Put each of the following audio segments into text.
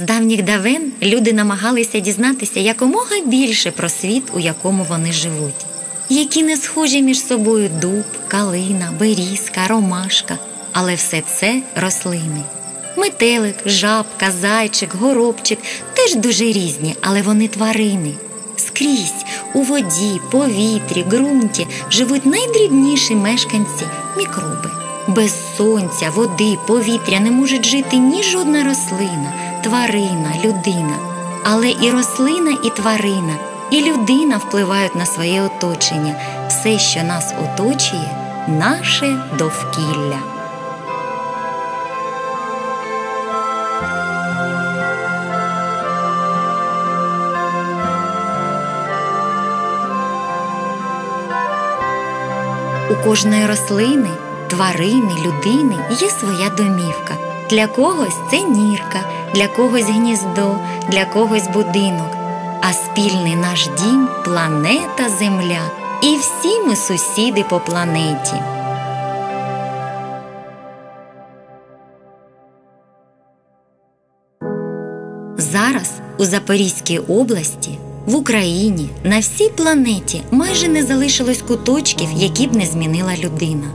З давніх давен люди намагалися дізнатися якомога більше про світ, у якому вони живуть, які не схожі між собою дуб, калина, берізка, ромашка, але все це рослини. Метелик, жабка, зайчик, горобчик теж дуже різні, але вони тварини. Скрізь у воді, повітрі, ґрунті живуть найдрібніші мешканці мікроби. Без сонця, води, повітря не можуть жити ні жодна рослина, тварина, людина. Але і рослина, і тварина, і людина впливають на своє оточення. Все, що нас оточує, наше довкілля. У кожної рослини, тварини, людини є своя домівка. Для когось це нірка, для когось гніздо, для когось будинок. А спільний наш дім планета Земля. І всі ми сусіди по планеті. Зараз у Запорізькій області, в Україні, на всій планеті майже не залишилось куточків, які б не змінила людина.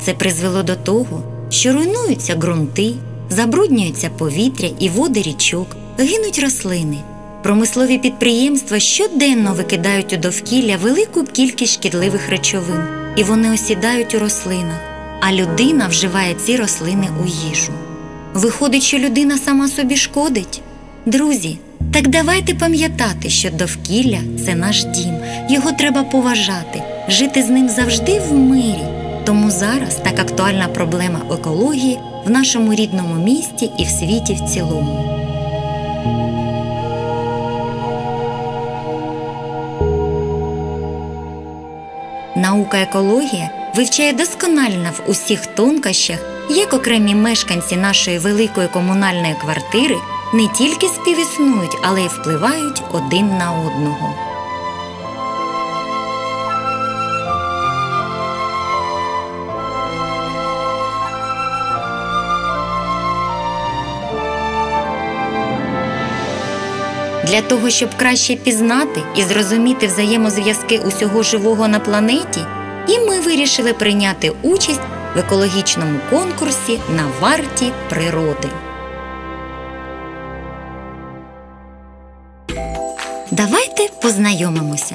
Це призвело до того, що руйнуються ґрунти, забруднюється повітря і води річок, гинуть рослини. Промислові підприємства щоденно викидають у довкілля велику кількість шкідливих речовин, і вони осідають у рослинах, а людина вживає ці рослини у їжу. Виходить, що людина сама собі шкодить. Друзі, так давайте пам'ятати, що довкілля це наш дім, його треба поважати, жити з ним завжди в мирі. Тому зараз так актуальна проблема екології в нашому рідному місті і в світі в цілому. Наука екологія вивчає досконально в усіх тонкощах, як окремі мешканці нашої великої комунальної квартири не тільки співіснують, але й впливають один на одного. Для того, щоб краще пізнати і зрозуміти взаємозв'язки усього живого на планеті, і ми вирішили прийняти участь в екологічному конкурсі на варті природи. Давайте познайомимося.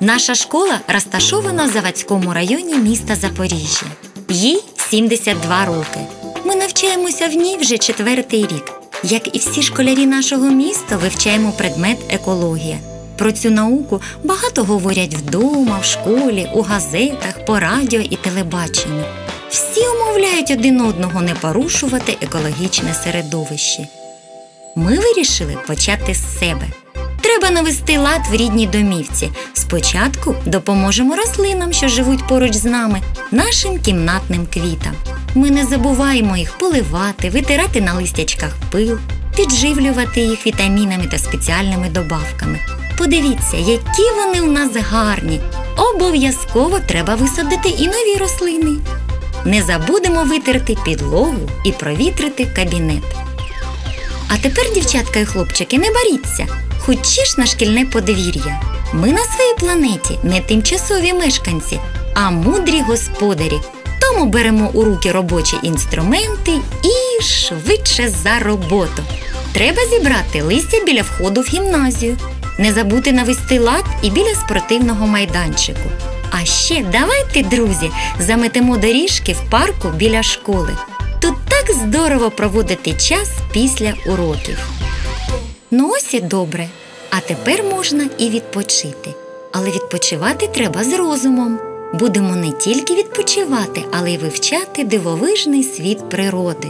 Наша школа розташована в Заводському районі міста Запоріжжя. Їй 72 роки. Ми навчаємося в ній вже четвертий рік. Як і всі школярі нашого міста, вивчаємо предмет екологія. Про цю науку багато говорять вдома, в школі, у газетах, по радіо і телебаченню. Всі умовляють один одного не порушувати екологічне середовище. Ми вирішили почати з себе. Треба навести лад в рідній домівці. Спочатку допоможемо рослинам, що живуть поруч з нами, нашим кімнатним квітам. Ми не забуваємо їх поливати, витирати на листячках пил, підживлювати їх вітамінами та спеціальними добавками. Подивіться, які вони у нас гарні. Обов'язково треба висадити і нові рослини. Не забудемо витерти підлогу і провітрити кабінет. А тепер, дівчатка і хлопчики, не боріться, хочеш на шкільне подвір'я. Ми на своїй планеті не тимчасові мешканці, а мудрі господарі. Тому беремо у руки робочі інструменти і швидше за роботу. Треба зібрати листя біля входу в гімназію, не забути навести лад і біля спортивного майданчику. А ще давайте, друзі, заметемо доріжки в парку біля школи. Тут так здорово проводити час після уроків. Ну ось і добре. А тепер можна і відпочити. Але відпочивати треба з розумом. Будемо не тільки відпочивати, але й вивчати дивовижний світ природи.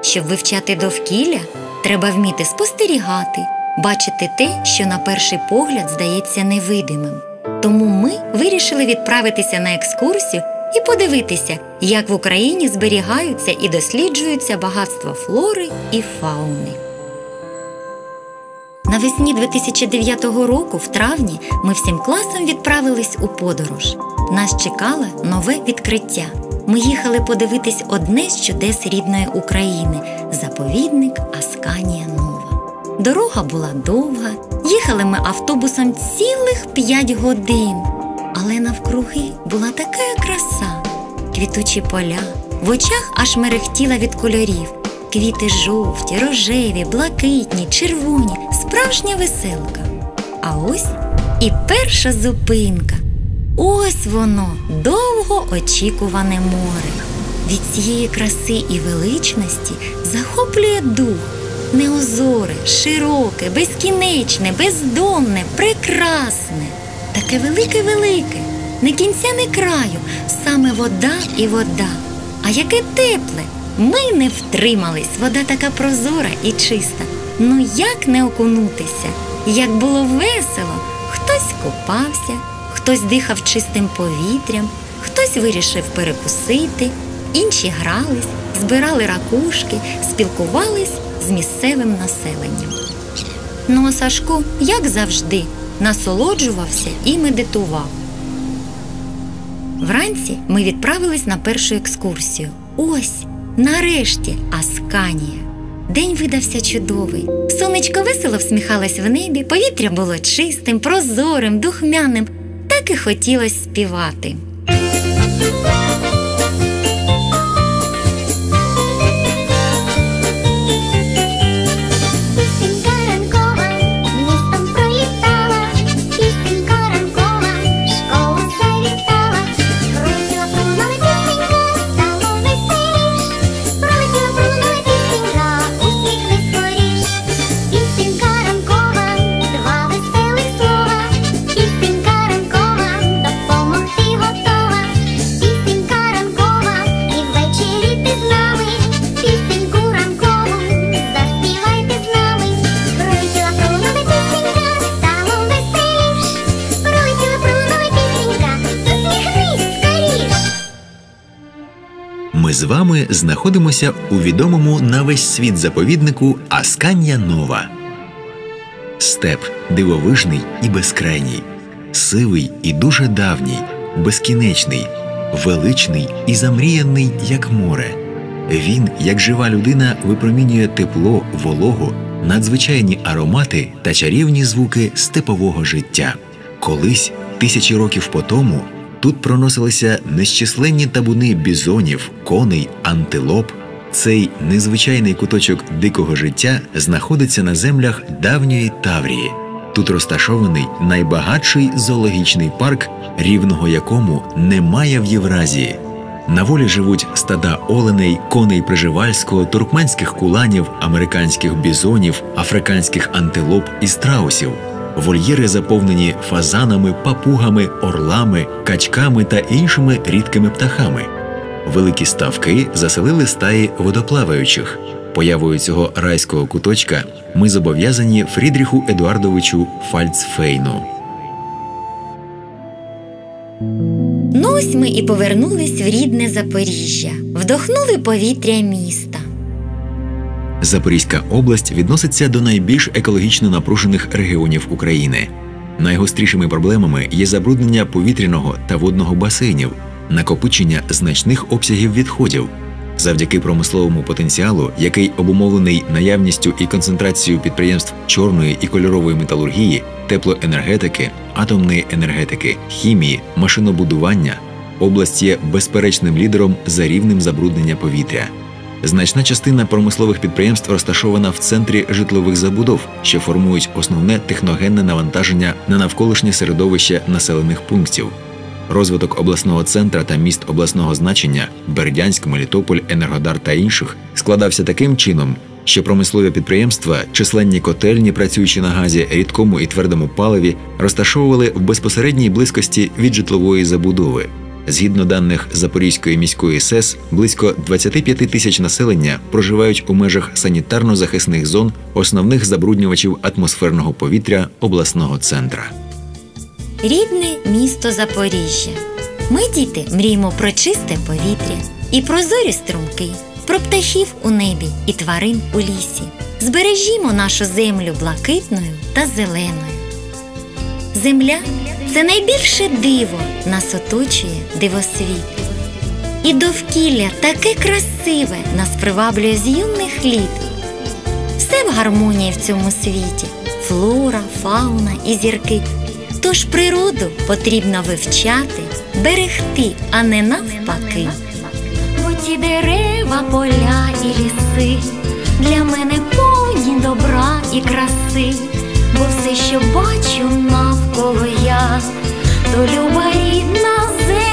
Щоб вивчати довкілля, треба вміти спостерігати, бачити те, що на перший погляд здається невидимим. Тому ми вирішили відправитися на екскурсію і подивитися, як в Україні зберігаються і досліджуються багатства флори і фауни. Навесні 2009 року, в травні, ми всім класом відправились у подорож. Нас чекало нове відкриття. Ми їхали подивитись одне з чудес рідної України заповідник Асканія Нова. Дорога була довга, їхали ми автобусом цілих п'ять годин. Але навкруги була така краса, квітучі поля, в очах аж мерехтіла від кольорів. Квіти жовті, рожеві, блакитні, червоні, справжня веселка. А ось і перша зупинка. Ось воно, довго очікуване море. Від цієї краси і величності захоплює дух. Неозоре, широке, безкінечне, бездонне, прекрасне, таке велике-велике, не кінця, не краю, саме вода і вода. А яке тепле! Ми не втримались, вода така прозора і чиста. Ну як не окунутися? Як було весело, хтось купався, хтось дихав чистим повітрям, хтось вирішив перекусити, інші грались, збирали ракушки, спілкувались з місцевим населенням. Ну а Сашко, як завжди, насолоджувався і медитував. Вранці ми відправились на першу екскурсію. Ось, нарешті, Асканія. День видався чудовий. Сонечко весело всміхалось в небі, повітря було чистим, прозорим, духмяним, так і хотілося співати. З вами знаходимося у відомому на весь світ заповіднику Асканія Нова. Степ дивовижний і безкрайній, сивий і дуже давній, безкінечний, величний і замріяний, як море. Він, як жива людина, випромінює тепло, вологу, надзвичайні аромати та чарівні звуки степового життя. Колись, тисячі років по тому, тут проносилися незчисленні табуни бізонів, коней, антилоп. Цей незвичайний куточок дикого життя знаходиться на землях давньої Таврії. Тут розташований найбагатший зоологічний парк, рівного якому немає в Євразії. На волі живуть стада оленей, коней приживальського, туркменських куланів, американських бізонів, африканських антилоп і страусів. Вольєри заповнені фазанами, папугами, орлами, качками та іншими рідкими птахами. Великі ставки заселили стаї водоплаваючих. Появою цього райського куточка ми зобов'язані Фрідріху Едуардовичу Фальцфейну. Ну ось ми і повернулись в рідне Запоріжжя, вдохнули повітря міста. Запорізька область відноситься до найбільш екологічно напружених регіонів України. Найгострішими проблемами є забруднення повітряного та водного басейнів, накопичення значних обсягів відходів. Завдяки промисловому потенціалу, який обумовлений наявністю і концентрацією підприємств чорної і кольорової металургії, теплоенергетики, атомної енергетики, хімії, машинобудування, область є безперечним лідером за рівнем забруднення повітря. Значна частина промислових підприємств розташована в центрі житлових забудов, що формують основне техногенне навантаження на навколишнє середовище населених пунктів. Розвиток обласного центра та міст обласного значення Бердянськ, Мелітополь, Енергодар та інших складався таким чином, що промислові підприємства, численні котельні, працюючи на газі, рідкому і твердому паливі, розташовували в безпосередній близькості від житлової забудови. Згідно даних Запорізької міської СЕС, близько 25 тисяч населення проживають у межах санітарно-захисних зон основних забруднювачів атмосферного повітря обласного центра. Рідне місто Запоріжжя. Ми, діти, мріємо про чисте повітря і прозорі струмки, про птахів у небі і тварин у лісі. Збережімо нашу землю блакитною та зеленою. Земля це найбільше диво нас оточує дивосвіт. І довкілля таке красиве нас приваблює з юних літ. Все в гармонії в цьому світі: флора, фауна і зірки. Тож природу потрібно вивчати, берегти, а не навпаки. Бо ті дерева, поля і ліси для мене повні добра і краси, бо все, що бачу навколо я, то люба рідна земля.